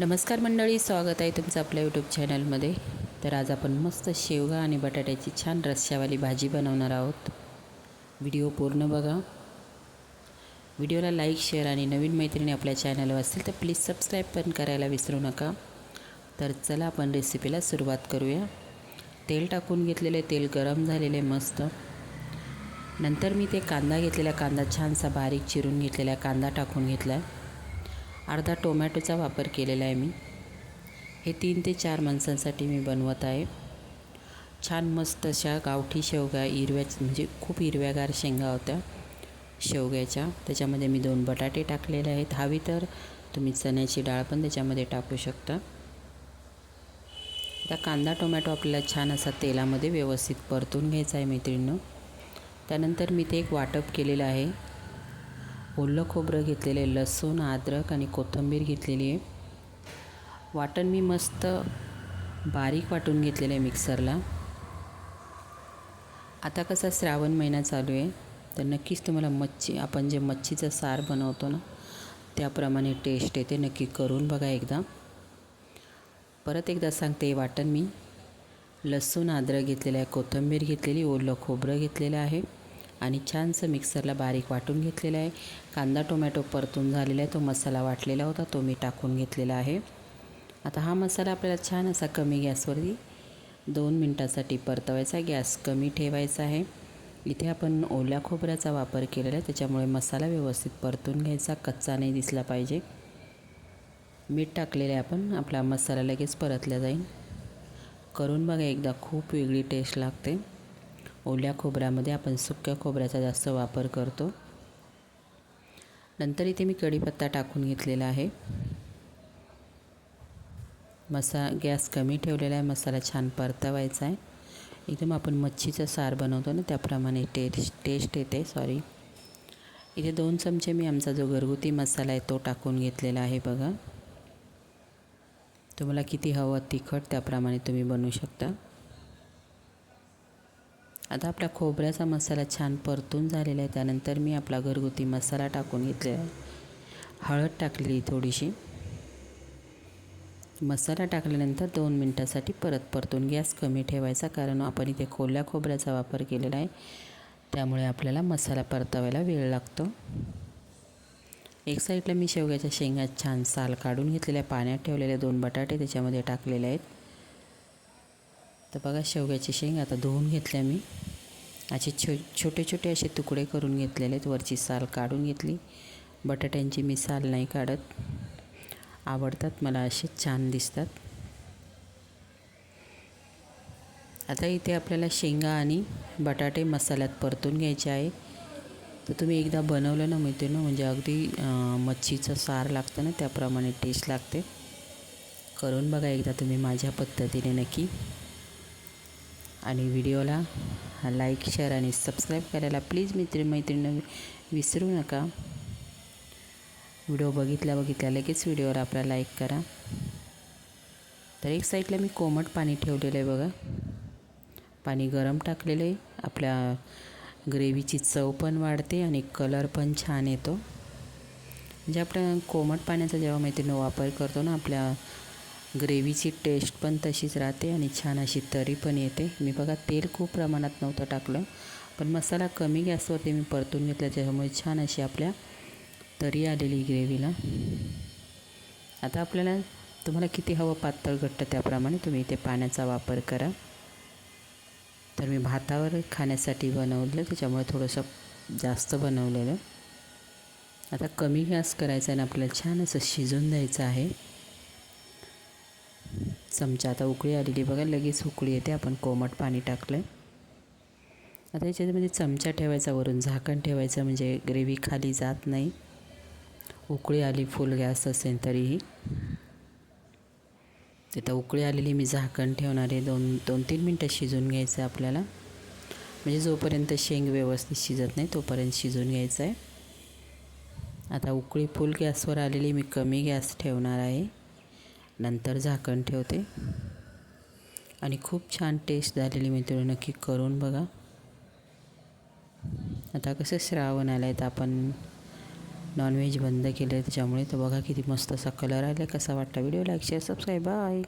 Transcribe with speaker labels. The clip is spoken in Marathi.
Speaker 1: नमस्कार मंडळी स्वागत आहे तुमचं आपल्या यूट्यूब चॅनलमध्ये तर आज आपण मस्त शेवगा आणि बटाट्याची छान रस्स्यावाली भाजी बनवणार आहोत. व्हिडिओ पूर्ण बघा. व्हिडिओला लाईक शेअर आणि नवीन मैत्रिणी आपल्या चॅनलवर असतील तर प्लीज सबस्क्राईब पण करायला विसरू नका. तर चला आपण रेसिपीला सुरुवात करूया. तेल टाकून घेतलेले तेल गरम झालेले मस्त. नंतर मी ते कांदा घेतलेला कांदा छानसा बारीक चिरून घेतलेला कांदा टाकून घेतला आहे अर्धा टोमॅटोचा वापर केलेला आहे मी. हे तीन ते चार माणसांसाठी मी बनवत आहे. छान मस्त अशा गावठी शेवगा हिरव्या म्हणजे खूप हिरव्यागार शेंगा होत्या शेवग्याच्या. त्याच्यामध्ये मी दोन बटाटे टाकलेले आहेत. हवी तर तुम्ही चण्याची डाळ पण त्याच्यामध्ये टाकू शकता. आता कांदा टोमॅटो आपल्याला छान असा तेलामध्ये व्यवस्थित परतून घ्यायचा आहे मैत्रिणीनं. त्यानंतर मी ते एक वाटप केलेलं आहे. ओलं खोबरं घेतलेलं आहे लसूण अद्रक आणि कोथिंबीर घेतलेली आहे. वाटण मी मस्त बारीक वाटून घेतलेलं आहे मिक्सरला. आता कसा श्रावण महिना चालू आहे तर नक्कीच तुम्हाला मच्छी आपण जे मच्छीचं सार बनवतो ना त्याप्रमाणे टेस्ट येते नक्की करून बघा एकदा. परत एकदा सांगते वाटण मी. लसूण अद्रक घेतलेलं आहे कोथिंबीर घेतलेली ओलं खोबरं घेतलेलं आहे. आणि छानसं मिक्सरला बारीक वाटून घेतलेलं आहे. कांदा टोमॅटो परतून झालेला आहे. तो मसाला वाटलेला होता तो मी टाकून घेतलेला आहे. आता हा मसाला आपल्याला छान असा कमी गॅसवरती दोन मिनटासाठी परतवायचा. गॅस कमी ठेवायचा आहे. इथे आपण ओल्या खोबऱ्याचा वापर केलेला आहे. त्याच्यामुळे मसाला व्यवस्थित परतून घ्यायचा. कच्चा नाही दिसला पाहिजे. मीठ टाकलेले आपण. आपला मसाला लगेच परतला जाईल. करून बघा एकदा खूप वेगळी टेस्ट लागते. ओल्या खोबऱ्यामध्ये आपण सुक्या खोबऱ्याचा जास्त वापर करतो. नंतर इथे मी कढीपत्ता टाकून घेतलेला आहे. मसा गॅस कमी ठेवलेला आहे मसाला छान परतवायचा आहे. एकदम आपण मच्छीचं सार बनवतो ना त्याप्रमाणे टेस्ट टेस्ट येते सॉरी इथे दोन चमचे मी आमचा जो घरगुती मसाला आहे तो टाकून घेतलेला आहे बघा. तुम्हाला किती हवं तिखट त्याप्रमाणे तुम्ही बनवू शकता. आता आपला खोबऱ्याचा मसाला छान परतून झालेला आहे. त्यानंतर मी आपला घरगुती मसाला टाकून घेतलेला आहे. हळद टाकलेली थोडीशी. मसाला टाकल्यानंतर दोन मिनटासाठी परत परतून गॅस कमी ठेवायचा कारण आपण इथे खोल्या खोबऱ्याचा वापर केलेला आहे. त्यामुळे आपल्याला मसाला परतावायला वेळ लागतो. एक साईडला मी शेवग्याच्या शेंगा छान साल काढून घेतलेल्या पाण्यात ठेवलेले दोन बटाटे त्याच्यामध्ये टाकलेले आहेत. तर बघा शेवग्याची शेंग आता धुवून घेतल्या मी. असे छो छोटे छोटे असे तुकडे करून घेतलेले आहेत. वरची साल काढून घेतली. बटाट्यांची मी साल नाही काढत. आवडतात मला असे छान दिसतात. आता इथे आपल्याला शेंगा आणि बटाटे मसाल्यात परतून घ्यायचे आहे. तर तुम्ही एकदा बनवलं ना मिळते ना म्हणजे अगदी मच्छीचं सार लागतं ना त्याप्रमाणे टेस्ट लागते. करून बघा एकदा तुम्ही माझ्या पद्धतीने नक्की. आणि व्हिडिओला लाईक शेअर आणि सबस्क्राईब करायला प्लीज मित्र मैत्रिणी विसरू नका. व्हिडिओ बघितल्या बघितल्या लगेच व्हिडिओवर आपला लाईक करा. तर एक साईडला मी कोमट पाणी ठेवलेलं आहे बघा. पाणी गरम टाकलेलं आहे. आपल्या ग्रेव्हीची चव पण वाढते आणि कलर पण छान येतो. म्हणजे आपण कोमट पाण्याचा जेव्हा मैत्रिणी वापर करतो ना आपल्या ग्रेव्हीची टेस्ट पण तशीच राहते आणि छान अशी तरी पण येते. मी बघा तेल खूप प्रमाणात नव्हतं टाकलं पण मसाला कमी गॅसवरती मी परतून घेतला त्याच्यामुळे छान अशी आपल्या तरी आलेली ग्रेव्हीला. आता आपल्याला तुम्हाला किती हवं पातळ घट्ट त्याप्रमाणे तुम्ही इथे पाण्याचा वापर करा. तर मी भातावर खाण्यासाठी बनवलं त्याच्यामुळे थोडंसं जास्त बनवलेलं. आता कमी गॅस करायचा आणि आपल्याला छान असं शिजून द्यायचं आहे. चमचा. आता उकळी आलेली बघा लगेच उकळी येते. आपण कोमट पाणी टाकलं आहे आता याच्यामध्ये चमचा ठेवायचा वरून झाकण ठेवायचं म्हणजे ग्रेव्ही खाली जात नाही. उकळी आली फुल गॅस असेल तरीही. तिथं उकळी आलेली मी झाकण ठेवणार आहे. दोन दोन तीन मिनटं शिजून घ्यायचं आहे आपल्याला. म्हणजे जोपर्यंत शेंग व्यवस्थित शिजत नाही तोपर्यंत शिजून घ्यायचं आहे. आता उकळी फुल गॅसवर आलेली मी कमी गॅस ठेवणार आहे. नंतर झाकण ठेवते. आणि खूप छान टेस्ट झालेली मी तुला नक्की करून बघा. आता कसं श्रावण आलं आहे तर आपण नॉनव्हेज बंद केलं आहे त्याच्यामुळे तर बघा किती मस्त असा कलर आला कसा वाटला? Video like share subscribe bye